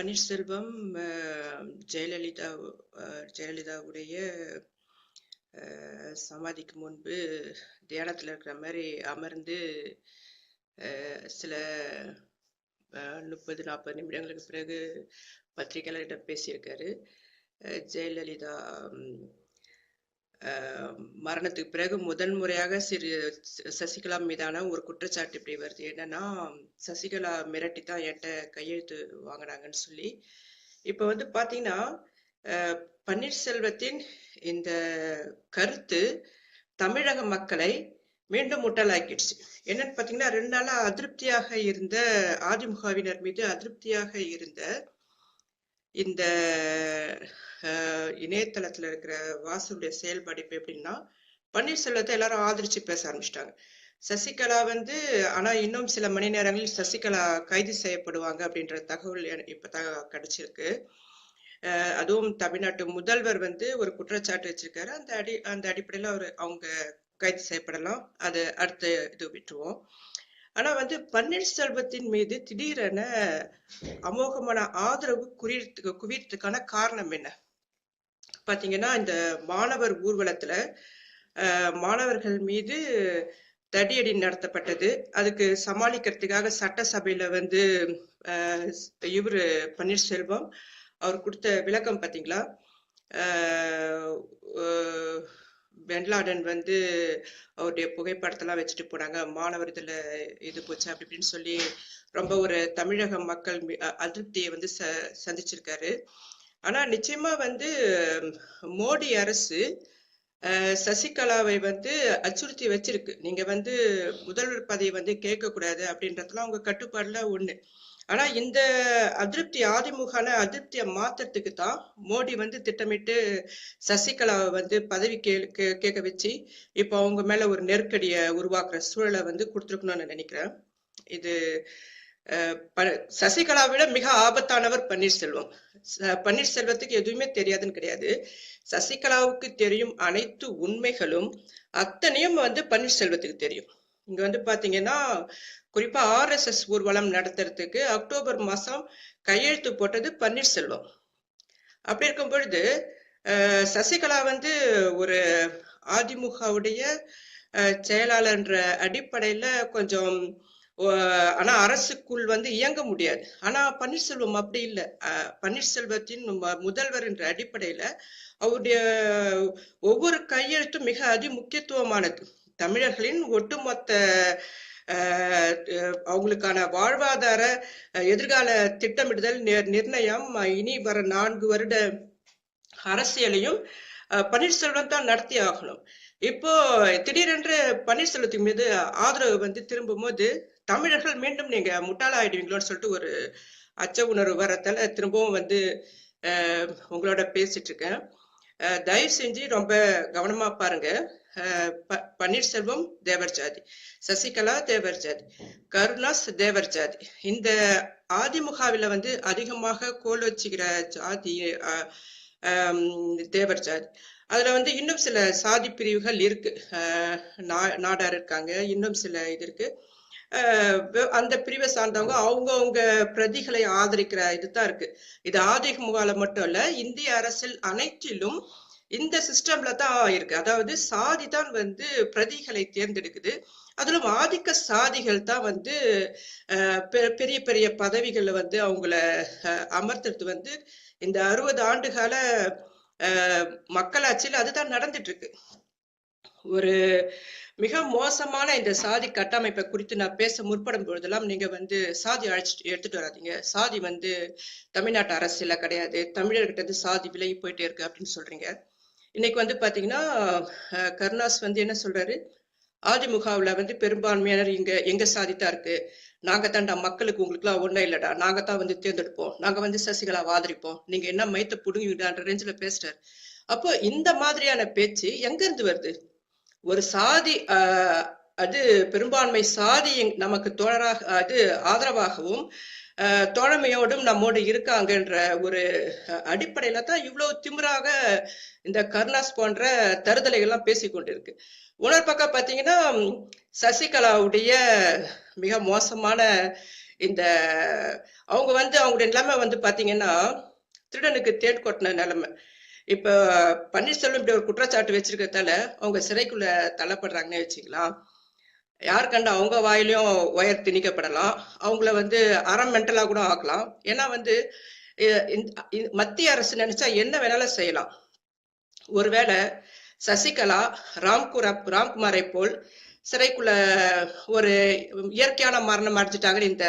பன்னீர்செல்வம் ஜெயலலிதா ஜெயலலிதாவுடைய சமாதிக்கு முன்பு தியானத்தில் இருக்கிற மாதிரி அமர்ந்து சில முப்பது நாற்பது நிமிடங்களுக்கு பிறகு பத்திரிகையாளர்கிட்ட பேசியிருக்காரு. ஜெயலலிதா மரணத்துக்கு பிறகு முதன் முறையாக சிறு சசிகலா மீதான ஒரு குற்றச்சாட்டு இப்படி வருது. என்னன்னா, சசிகலா மிரட்டி தான் என்கிட்ட கையெழுத்து வாங்குனாங்கன்னு சொல்லி. இப்ப வந்து பார்த்தீங்கன்னா, பன்னீர்செல்வத்தின் இந்த கருத்து தமிழக மக்களை மீண்டும் முட்டலாக்கிடுச்சு என்னன்னு பார்த்தீங்கன்னா, ரெண்டு நாளா அதிருப்தியாக இருந்த அதிமுகவினர் மீது அதிருப்தியாக இருந்த இந்த இணையதளத்துல இருக்கிற வாசுடைய செயல்பாடு எப்படின்னா, பன்னீர்செல்வத்தை எல்லாரும் ஆதரிச்சு பேச ஆரம்பிச்சிட்டாங்க சசிகலா வந்து ஆனா இன்னும் சில மணி நேரங்களில் சசிகலா கைது செய்யப்படுவாங்க அப்படின்ற தகவல் என இப்பதான் கிடைச்சிருக்கு. அதுவும் தமிழ்நாட்டு முதல்வர் வந்து ஒரு குற்றச்சாட்டு வச்சிருக்காரு. அந்த அடி அந்த அடிப்படையில அவர் அவங்க கைது செய்யப்படலாம். அது அடுத்த இது விட்டுருவோம். ஆனா வந்து பன்னீர்செல்வத்தின் மீது திடீரென அமோகமான ஆதரவு குவியறதுக்கு குவியத்துக்கான காரணம் என்ன? பார்த்தீங்கன்னா, இந்த மாணவர் ஊர்வலத்தில் மாணவர்கள் மீது தடியடி நடத்தப்பட்டது. அதுக்கு சமாளிக்கிறதுக்காக சட்டசபையில் வந்து இவர் இவரு பன்னீர்செல்வம் அவர் கொடுத்த விளக்கம் பார்த்தீங்களா? பென்லாடன் வந்து அவருடைய புகைப்படத்தெல்லாம் வச்சுட்டு போனாங்க. மாணவர் இதில் இது போச்சு அப்படி இப்படின்னு சொல்லி ரொம்ப ஒரு தமிழக மக்கள் அதிருப்தியை வந்து ச சந்திச்சிருக்காரு. ஆனா நிச்சயமா வந்து மோடி அரசு சசிகலாவை வந்து அச்சுறுத்தி வச்சிருக்கு. நீங்க வந்து முதல்வர் பதவி வந்து கேட்கக்கூடாது அப்படின்றதுலாம் அவங்க கட்டுப்பாடுல ஒண்ணு. ஆனா இந்த அதிருப்தி அதிமுகல அதிருப்தியை மாத்துறதுக்கு தான் மோடி வந்து திட்டமிட்டு சசிகலாவை வந்து பதவி கே கேட்க வச்சு, இப்போ அவங்க மேல ஒரு நெருக்கடியை உருவாக்குற சூழலை வந்து கொடுத்துருக்கணும்னு நான் நினைக்கிறேன். இது சசிகலா ப விட மிக ஆபத்தானவர் பன்னீர்செல்வம். பன்னீர்செல்வத்துக்கு எதுவுமே தெரியாதுன்னு கிடையாது. சசிகலாவுக்கு தெரியும் அனைத்து உண்மைகளும் அத்தனையும் வந்து பன்னீர்செல்வத்துக்கு தெரியும். இங்க வந்து பாத்தீங்கன்னா குறிப்பா ஆர்எஸ்எஸ் ஊர்வலம் நடத்துறதுக்கு அக்டோபர் மாசம் கையெழுத்து போட்டது பன்னீர்செல்வம். அப்படி இருக்கும் பொழுது, சசிகலா வந்து ஒரு அதிமுகவுடைய செயலாளர்ன்ற அடிப்படையில கொஞ்சம் ஆனா அரசுக்குள் வந்து இயங்க முடியாது. ஆனா பன்னீர்செல்வம் அப்படி இல்லை பன்னீர்செல்வத்தின் ம முதல்வர் என்ற அடிப்படையில அவருடைய ஒவ்வொரு கையெழுத்தும் மிக அதி முக்கியத்துவமானது தமிழர்களின் ஒட்டுமொத்த அவங்களுக்கான வாழ்வாதார எதிர்கால திட்டமிடுதல், நி நிர்ணயம், இனி வர நான்கு வருட அரசியலையும் பன்னீர்செல்வம் தான் நடத்தி ஆகணும். இப்போ திடீரென்று பன்னீர்செல்வத்தின் மீது ஆதரவு வந்து திரும்பும்போது, தமிழர்கள் மீண்டும் நீங்க முட்டாளாயிடுவீங்களோன்னு சொல்லிட்டு ஒரு அச்ச உணர்வு வரத்தால திரும்பவும் வந்து உங்களோட பேசிட்டு இருக்கேன். தயவு செஞ்சு ரொம்ப கவனமா பாருங்க. ப பன்னீர்செல்வம் தேவர் ஜாதி. சசிகலா தேவர் ஜாதி. கருணாஸ் தேவர் ஜாதி. இந்த ஆதிமுகாவில வந்து அதிகமாக கோல் வச்சுக்கிற ஜாதி தேவர் ஜாதி. அதுல வந்து இன்னும் சில சாதி பிரிவுகள் இருக்கு. நா நாடார் இருக்காங்க. இன்னும் சில இது இருக்கு. அந்த பிரிவை சார்ந்தவங்க அவங்கவுங்க பிரதிகளை ஆதரிக்கிற இது தான் இருக்கு. இது அதிமுகல மட்டும் இல்ல. இந்திய அரசியல் அனைத்திலும் இந்த சிஸ்டம்ல தான் இருக்கு. அதாவது சாதி தான் வந்து பிரதிகளை தேர்ந்தெடுக்குது. அதிலும் ஆதிக்க சாதிகள் தான் வந்து பெ பெரிய பெரிய பதவிகளை வந்து அவங்கள அமர்த்துறது வந்து இந்த 60 ஆண்டுகால கால மக்களாட்சியில் அதுதான் நடந்துட்டு இருக்கு. ஒரு மிக மோசமான இந்த சாதி கட்டமைப்பை குறித்து நான் பேச முற்படும் பொழுதெல்லாம், நீங்க வந்து சாதி அழைச்சிட்டு எடுத்துட்டு வராதீங்க. சாதி வந்து தமிழ்நாட்டு அரசியல கிடையாது. தமிழர்கிட்ட இருந்து சாதி விலகி போயிட்டே இருக்கு அப்படின்னு சொல்றீங்க. இன்னைக்கு வந்து பாத்தீங்கன்னா கருணாஸ் வந்து என்ன சொல்றாரு? அதிமுகவுல வந்து பெரும்பான்மையினர் இங்க எங்க சாதி தான் இருக்கு. நாங்க தான்டா மக்களுக்கு உங்களுக்குலாம் ஒண்ணும் இல்லடா. நாங்க தான் வந்து தேர்ந்தெடுப்போம். நாங்க வந்து சசிகலா ஆதரிப்போம். நீங்க என்ன மைத்த புடுங்குவீங்கடான்ற ரேஞ்சுல பேசுறாரு. அப்போ இந்த மாதிரியான பேச்சு எங்க இருந்து வருது? ஒரு சாதி அது பெரும்பான்மை சாதி நமக்கு தோழராக அது ஆதரவாகவும், தோழமையோடும் நம்மோடு இருக்காங்கன்ற ஒரு அடிப்படையில தான் இவ்வளவு திமிராக இந்த கருணாஸ் போன்ற தருதலைகள்லாம் பேசிக்கொண்டிருக்கு இன்னொரு பக்கம் பார்த்தீங்கன்னா, சசிகலாவுடைய மிக மோசமான இந்த அவங்க வந்து அவங்களுடைய நிலைமை வந்து பார்த்தீங்கன்னா திருடனுக்கு தேன் கொட்டின நிலைமை. இப்ப பன்னீர்செல்வம் இப்படி ஒரு குற்றச்சாட்டு வச்சிருக்கிறதால அவங்க சிறைக்குள்ள தள்ளப்படுறாங்கன்னு வச்சுக்கலாம் யார் கண்ட அவங்க வாயிலையும் ஒயர் திணிக்கப்படலாம். அவங்கள வந்து அறம் மென்டலா கூட ஆக்கலாம். ஏன்னா வந்து இந்த- மத்திய அரசு நினைச்சா என்ன வேணாலும் செய்யலாம். ஒருவேளை சசிகலா ராம்குரா ராம்குமாரை போல் சிறைக்குள்ள ஒரு இயற்கையான மரணம் அடைஞ்சிட்டாங்கன்னு இந்த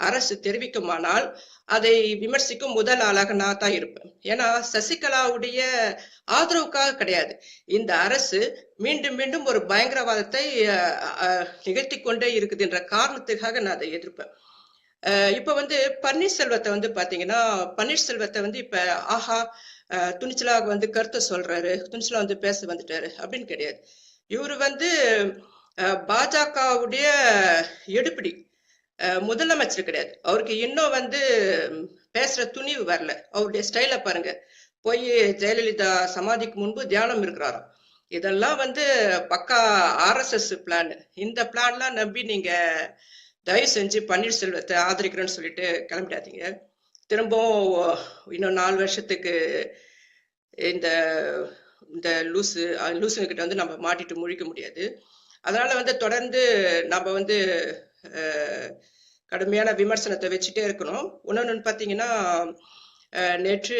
அரசு தெரிவிக்குமானால் அதை விமர்சிக்கும் முதல் ஆளாக நான் தான் இருப்பேன். ஏன்னா சசிகலாவுடைய ஆதரவுக்காக கிடையாது. இந்த அரசு மீண்டும் மீண்டும் ஒரு பயங்கரவாதத்தை அஹ், அஹ், நிகழ்த்தி கொண்டே இருக்குதுன்ற காரணத்துக்காக நான் அதை எதிர்ப்பேன். இப்ப வந்து பன்னீர்செல்வத்தை வந்து பாத்தீங்கன்னா பன்னீர்செல்வத்தை வந்து இப்ப ஆஹா துணிச்சலாக வந்து கருத்தை சொல்றாரு துணிச்சலா வந்து பேச வந்துட்டாரு அப்படின்னு கிடையாது. இவரு வந்து பாஜகவுடைய எடுப்பிடி முதலமைச்சர் கிடையாது. அவருக்கு இன்னும் வந்து பேசுற துணிவு வரல. அவருடைய ஸ்டைல பாருங்க. போய் ஜெயலலிதா சமாதிக்கு முன்பு தியானம் இருக்கிறாராம். இதெல்லாம் வந்து பக்கா ஆர்எஸ்எஸ் பிளான் இந்த பிளான்லாம் நம்பி நீங்க தயவு செஞ்சு பன்னீர்செல்வத்தை ஆதரிக்கிறேன்னு சொல்லிட்டு கிளம்பிடாதீங்க. திரும்பவும் இன்னும் நாலு வருஷத்துக்கு இந்த இந்த லூசு அஹ், லூசுங்க கிட்ட வந்து நம்ம மாட்டிட்டு முழிக்க முடியாது. அதனால வந்து தொடர்ந்து நம்ம வந்து கடுமையான விமர்சனத்தை வச்சுட்டே இருக்கணும். இன்னொன்னு பார்த்தீங்கன்னா நேற்று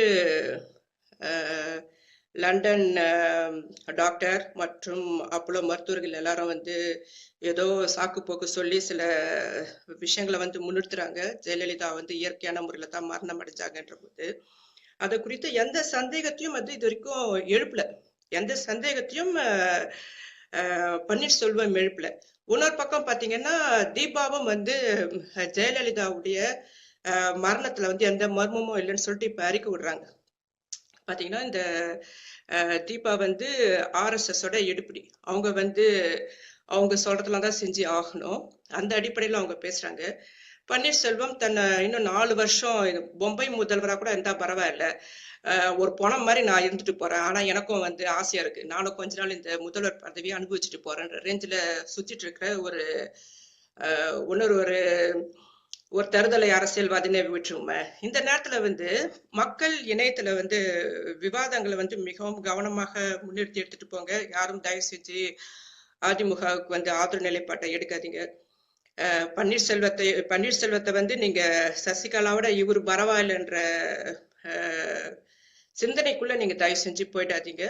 லண்டன் டாக்டர் மற்றும் அப்போலோ மருத்துவர்கள் எல்லாரும் வந்து ஏதோ சாக்கு போக்கு சொல்லி சில விஷயங்களை வந்து முன்னிறுத்துறாங்க. ஜெயலலிதா வந்து இயற்கையான முறையில் தான் மரணம் அடைஞ்சாங்கன்ற போது. அது குறித்து எந்த சந்தேகத்தையும் வந்து இது வரைக்கும் எழுப்பல. எந்த சந்தேகத்தையும் பன்னீர்செல்வம் எழுப்பல இன்னொரு பக்கம் பாத்தீங்கன்னா தீபாவும் வந்து ஜெயலலிதாவுடைய அஹ், மரணத்துல வந்து எந்த மர்மமும் இல்லைன்னு சொல்லிட்டு இப்ப அறிக்கை விடுறாங்க. பாத்தீங்கன்னா இந்த தீபா வந்து ஆர்எஸ்எஸ் எடுப்படி. அவங்க வந்து அவங்க சொல்றதெல்லாம் தான் செஞ்சு ஆகணும். அந்த அடிப்படையில அவங்க பேசுறாங்க. பன்னீர்செல்வம் தன்னை இன்னும் நாலு வருஷம் பொம்பை முதல்வரா கூட இருந்தால் பரவாயில்ல. ஒரு பணம் மாதிரி நான் இருந்துட்டு போறேன். ஆனா எனக்கும் வந்து ஆசையா இருக்கு. நானும் கொஞ்ச நாள் இந்த முதல்வர் பதவியை அனுபவிச்சுட்டு போறேன்ற ரேஞ்சில் சுத்திட்டு இருக்கிற ஒரு இன்னொரு ஒரு ஒரு தருதலை அரசியல்வாதினே விட்டுருமே இந்த நேரத்துல வந்து மக்கள் இணையத்துல வந்து விவாதங்களை வந்து மிகவும் கவனமாக முன்னிறுத்தி எடுத்துட்டு போங்க. யாரும் தயவு செஞ்சு அதிமுகவுக்கு வந்து ஆதரவு நிலைப்பாட்டை எடுக்காதீங்க. பன்னீர்செல்வத்தை பன்னீர்செல்வத்தை வந்து நீங்க சசிகலாவோட இவர் பரவாயில்லைன்ற சிந்தனைக்குள்ள நீங்க தயவு செஞ்சு போயிடாதீங்க.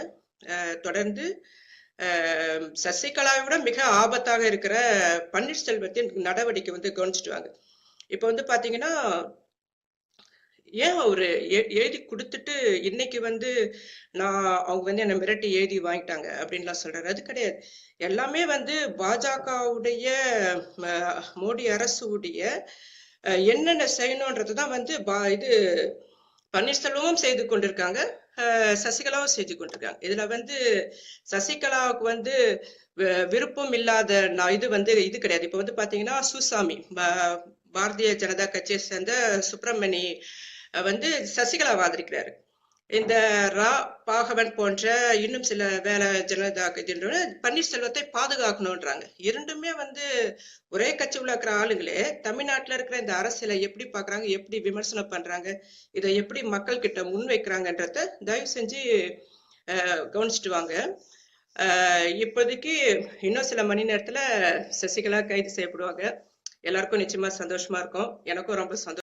தொடர்ந்து சசிகலாவை விட மிக ஆபத்தாக இருக்கிற பன்னீர்செல்வத்தின் நடவடிக்கை வந்து கவனிச்சுட்டு இப்போ இப்ப வந்து பாத்தீங்கன்னா ஏன் அவரு எ- எழுதி கொடுத்துட்டு இன்னைக்கு வந்து நான் அவங்க வந்து என்னை மிரட்டி எழுதி வாங்கிட்டாங்க அப்படின்லாம் சொல்றாரு. அது கிடையாது. எல்லாமே வந்து பாஜகவுடைய மோடி அரசுடைய என்னென்ன செய்யணுன்றது தான் வந்து பா- இது பன்னீர்செல்வமும் செய்து கொண்டிருக்காங்க. அஹ், சசிகலாவும் செய்து கொண்டிருக்காங்க. இதுல வந்து சசிகலாவுக்கு வந்து வி- விருப்பம் இல்லாத நான் இது வந்து இது கிடையாது. இப்ப வந்து பாத்தீங்கன்னா சுசாமி பாரதிய ஜனதா கட்சியை சேர்ந்த சுப்பிரமணி வந்து சசிகலா ஆதரிக்கிறாரு இந்த ரா பாகவன் போன்ற இன்னும் சில வேலை ஜனதா பன்னீர்செல்வத்தை பாதுகாக்கணும்ன்றாங்க இரண்டுமே வந்து ஒரே கட்சி உள்ள இருக்கிற ஆளுங்களே தமிழ்நாட்டில் இருக்கிற இந்த அரசியலை எப்படி பாக்குறாங்க எப்படி விமர்சனம் பண்றாங்க இதை எப்படி மக்கள் கிட்ட முன் வைக்கிறாங்கன்றத தயவு செஞ்சு கவனிச்சுட்டு வாங்க இப்போதைக்கு இன்னும் சில மணி நேரத்துல சசிகலா கைது செய்யப்படுவாங்க. எல்லாருக்கும் நிச்சயமா சந்தோஷமா இருக்கும். எனக்கும் ரொம்ப சந்தோஷம்.